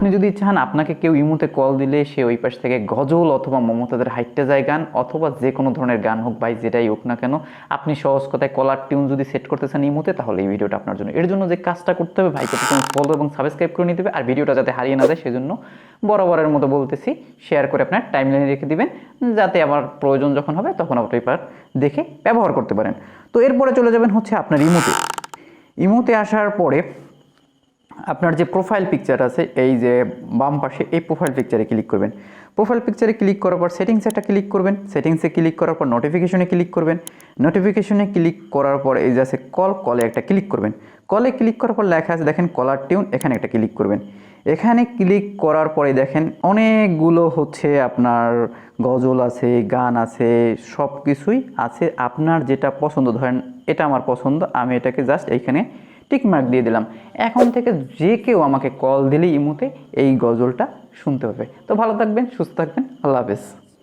আপনি যদি চান আপনাকে কেউ ইমুতে কল দিলে সে ওই পাশ থেকে গজল অথবা মমতাদের হাইটে যায় গান অথবা যে কোনো ধরনের গান হোক, ভাই যেটাই হোক না কেন, আপনি সহজ কথায় কলার টিউন যদি সেট করতে চান ইমুতে, তাহলে এই ভিডিওটা আপনার জন্য। এর জন্য যে কাজটা করতে হবে, ভাইকে ফলো এবং সাবস্ক্রাইব করে নিতে হবে, আর ভিডিওটা যাতে হারিয়ে না যায় সেজন্য বরাবরের মতো বলতেছি শেয়ার করে আপনার টাইমলাইনে রেখে দিবেন, যাতে আমার প্রয়োজন যখন হবে তখন আপনি এবার দেখে ব্যবহার করতে পারেন। তো এরপরে চলে যাবেন হচ্ছে আপনার ইমুতে। ইমুতে আসার পরে আপনার যে প্রোফাইল পিকচার আছে, এই যে বাম পাশে এই প্রোফাইল পিকচারে ক্লিক করবেন। প্রোফাইল পিকচারে ক্লিক করার পর সেটিংস একটা ক্লিক করবেন। সেটিংসে ক্লিক করার পর নোটিফিকেশনে ক্লিক করবেন। নোটিফিকেশনে ক্লিক করার পর এই যে আছে কল কলে একটা ক্লিক করবেন। কলে ক্লিক করার পর লেখা আছে, দেখেন কলার টিউন এখানে একটা ক্লিক করবেন। এখানে ক্লিক করার পরে দেখেন অনেকগুলো হচ্ছে আপনার গজল আছে, গান আছে সব কিছুই আছে। আপনার যেটা পছন্দ, ধরেন এটা আমার পছন্দ, আমি এটাকে জাস্ট এইখানে টিক মার্ক দিয়ে দিলাম। এখন থেকে যে কেউ আমাকে কল দিলেই ইমুতে এই গজলটা শুনতে হবে তো ভালো থাকবেন, সুস্থ থাকবেন, আল্লাহ হাফেজ।